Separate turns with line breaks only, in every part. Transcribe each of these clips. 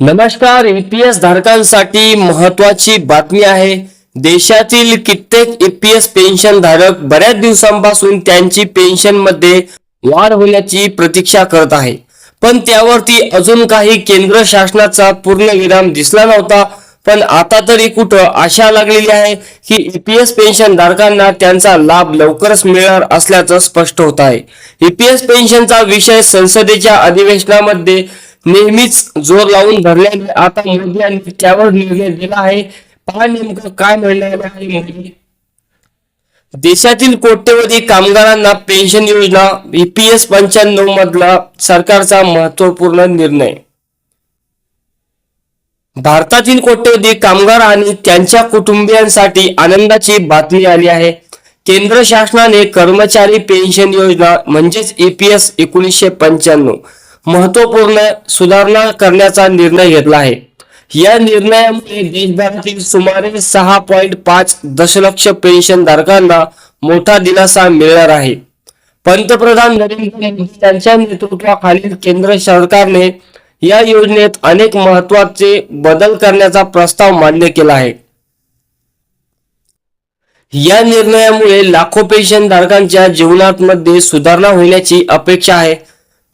नमस्कार ईपीएस धारकांसाठी महत्वाची बातमी आहे. देशातील कित्येक ईपीएस पेन्शन धारक बऱ्याच दिवसांपासून त्यांची पेन्शनमध्ये वाढ होण्याची प्रतीक्षा करत आहे. पण त्यावरती अजून काही केंद्र शासनाचा पूर्ण विराम दिसला नव्हता. पण आता तरी कुठं आशा लागलेली आहे की ईपीएस पेन्शन धारकांना त्यांचा लाभ लवकरच मिळणार असल्याचं स्पष्ट होत आहे. ईपीएस पेन्शनचा विषय संसदेच्या अधिवेशनामध्ये नेहमीच जोर लावून धरल्याने आता मोदी त्यावर निर्णय दिला आहे. पहा नेमकं काय म्हणणार आहे देशातील कोट्यवधी कामगारांना पेन्शन योजना ईपीएस पंच्याण्णव मधला सरकारचा महत्त्वपूर्ण निर्णय. भारतातील कोट्यवधी कामगार आणि त्यांच्या कुटुंबियांसाठी आनंदाची बातमी आली आहे. केंद्र शासनाने कर्मचारी पेन्शन योजना म्हणजेच ईपीएस एकोणीसशे पंच्याण्णव महत्त्वपूर्ण सुधारणा करण्याचा निर्णय घेतला आहे. या निर्णयामुळे देशभरातील सुमारे सहा पॉईंट पाच दशलक्ष पेन्शन धारकांना मोठा दिलासा मिळणार आहे. पंतप्रधान नरेंद्र मोदी यांच्या नेतृत्वाखालील केंद्र सरकारने या योजनेत अनेक महत्त्वाचे बदल करण्याचा प्रस्ताव मान्य केला आहे. या निर्णयामुळे लाखो पेन्शन धारकांच्या जीवनामध्ये सुधारणा होण्याची अपेक्षा आहे.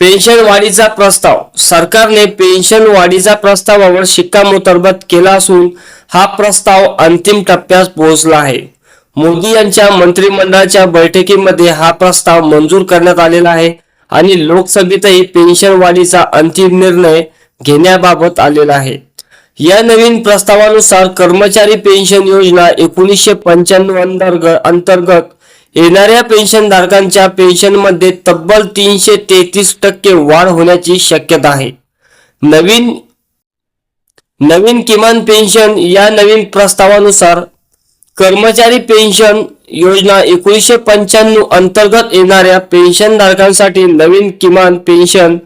पेन्शन वाढीचा प्रस्ताव. सरकारने पेन्शन वाढीचा प्रस्तावावर शिक्कामोर्तब केला असून हा प्रस्ताव अंतिम टप्प्यात पोहोचला आहे. मोदी यांच्या मंत्रिमंडळाच्या बैठकीमध्ये हा प्रस्ताव मंजूर करण्यात आलेला आहे आणि लोकसभेतही पेन्शन वाढीचा अंतिम निर्णय घेण्याबाबत आलेला आहे. या नवीन प्रस्तावानुसार कर्मचारी पेन्शन योजना एकोणीसशे पंच्याण्णव अंतर्गत अंतर्गत येणाऱ्या पेन्शन धारकांच्या पेन्शनमध्ये तब्बल तीनशे तेहतीस टक्के वाढ होण्याची शक्यता आहे. नवीन नवीन किमान पेन्शन या नवीन प्रस्तावानुसार कर्मचारी पेन्शन योजना एकोणीसशे पंच्याण्णव अंतर्गत येणाऱ्या पेन्शन धारकांसाठी नवीन किमान पेन्शन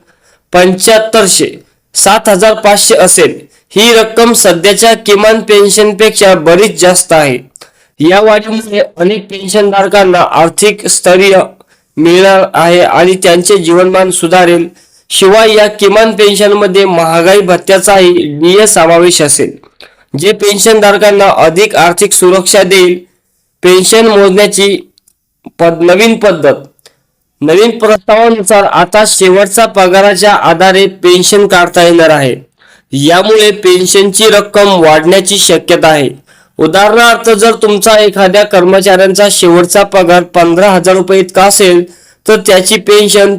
पंच्याहत्तरशे सात हजार पाचशे असेल. ही रक्कम सध्याच्या किमान पेन्शनपेक्षा बरीच जास्त आहे. या वाढीमुळे अनेक पेन्शनधारकांना आर्थिक स्थैर्य मिळणार आहे आणि त्यांचे जीवनमान सुधारेल. शिवाय या किमान पेन्शनमध्ये महागाई भत्त्याचाही डीए समावेश असेल. जे पेन्शनधारकांना अधिक आर्थिक सुरक्षा देईल पेन्शन मोजण्याची पद नवीन पद्धत. नवीन प्रस्तावानुसार आता शेवटचा पगाराच्या आधारे पेन्शन काढता येणार आहे. यामुळे पेन्शनची रक्कम वाढण्याची शक्यता आहे. उदाहरणार्थ जर तुमचा एखाद्या कर्मचाऱ्यांचा शेवटचा पगार पंधरा हजार रुपये इतका असेल तर त्याची पेन्शन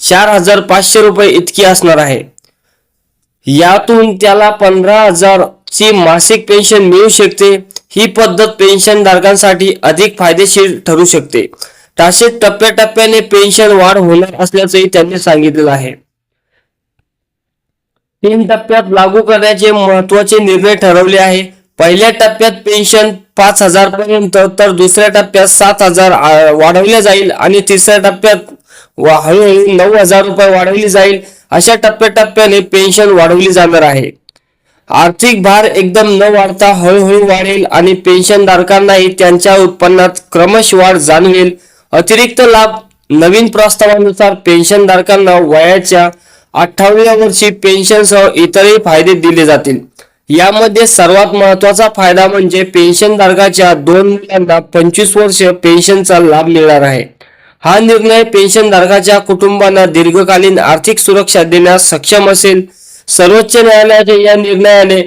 चार हजार पाचशे रुपये इतकी असणार आहे. यातून त्याला पंधरा हजार ची मासिक पेन्शन मिळू शकते. ही पद्धत पेन्शन धारकांसाठी अधिक फायदेशीर ठरू शकते. तसेच टप्प्याटप्प्याने पेन्शन वाढ होणार असल्याचंही त्यांनी सांगितलेलं आहे. तीन टप्प्यात लागू करण्याचे महत्त्वाचे निर्णय ठरवले आहे. पहिल्या टप्प्यात पेन्शन पाच हजार पर्यंत तर दुसऱ्या टप्प्यात सात हजार वाढवले जाईल आणि तिसऱ्या टप्प्यात वा- हळूहळू नऊ हजार रुपये वाढवली जाईल. अशा टप्प्याटप्प्याने पेन्शन वाढवली जाणार आहे. आर्थिक भार एकदम न वाढता हळूहळू वाढेल आणि पेन्शनधारकांनाही त्यांच्या उत्पन्नात क्रमश वाढ जाणवेल. अतिरिक्त लाभ नवीन प्रस्तावानुसार पेन्शनधारकांना वयाच्या अठ्ठावन्या वर्षी पेन्शनसह इतरही फायदे दिले जातील. यामध्ये सर्वात महत्त्वाचा फायदा म्हणजे पेन्शनधारकाच्या दोन मुलांना पंचवीस वर्ष पेन्शनचा लाभ मिळणार आहे. हा निर्णय पेन्शनधारकाच्या कुटुंबांना दीर्घकालीन आर्थिक सुरक्षा देण्यास सक्षम असेल. सर्वोच्च न्यायालयाच्या या निर्णयाने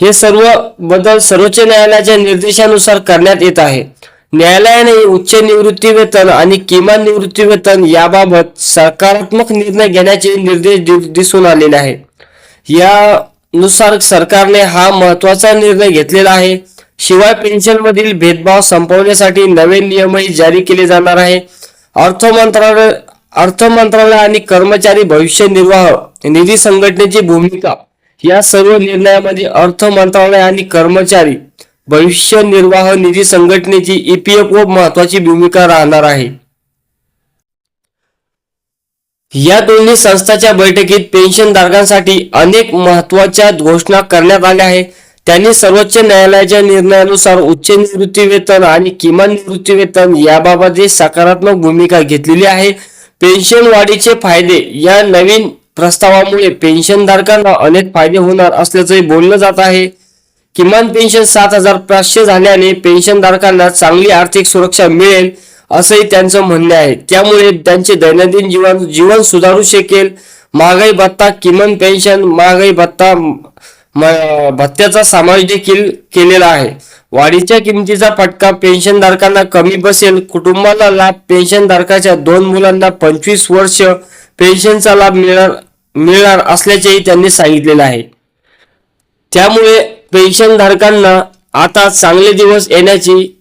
हे सर्व बदल सर्वोच्च न्यायालयाच्या निर्देशानुसार करण्यात येत आहे. न्यायालयाने उच्च निवृत्ती वेतन आणि किमान निवृत्ती वेतन याबाबत सकारात्मक निर्णय घेण्याचे निर्देश दि- दिसून आलेले आहेत. नुसार सरकारने हा महत्त्वाचा निर्णय घेतलेला आहे. शिवाय पेन्शन मधील भेदभाव संपवण्यासाठी नवे नियमही जारी केले जाणार आहे. अर्थ मंत्रालय अर्थ मंत्रालय आणि कर्मचारी भविष्य निर्वाह निधी संघटनेची भूमिका या सर्व निर्णयामध्ये अर्थ मंत्रालय आणि कर्मचारी भविष्य निर्वाह निधी संघटनेची ईपीएफओ महत्वाची भूमिका राहणार आहे. या दोन्ही संस्थाच्या बैठकीत पेन्शन धारकांसाठी अनेक महत्त्वाच्या घोषणा करण्यात आल्या आहेत. त्यांनी सर्वोच्च न्यायालयाच्या निर्णयानुसार उच्च निवृत्ती वेतन आणि किमान निवृत्ती वेतन याबाबत सकारात्मक भूमिका घेतलेली आहे. पेन्शन वाढीचे फायदे या नवीन प्रस्तावामुळे पेन्शनधारकांना अनेक फायदे होणार असल्याचंही बोललं जात आहे. किमान पेन्शन सात हजार पाचशे झाल्याने पेन्शनधारकांना चांगली आर्थिक सुरक्षा मिळेल. असंही त्यांचं म्हणणे आहे. त्यामुळे त्यांचे दैनंदिन जीवन जीवन सुधारू शकेल. महागाई भत्ता किमान पेन्शन महागाई भत्ता म- भत्त्याचा समावेश देखील केलेला आहे. वाढीच्या किमतीचा फटका पेन्शनधारकांना कमी बसेल. कुटुंबाला लाभ पेन्शनधारकाच्या दोन मुलांना पंचवीस वर्ष पेन्शनचा लाभ मिळणार मिळणार असल्याचेही त्यांनी सांगितलेलं आहे. त्यामुळे पेन्शनधारकांना आता चांगले दिवस येण्याची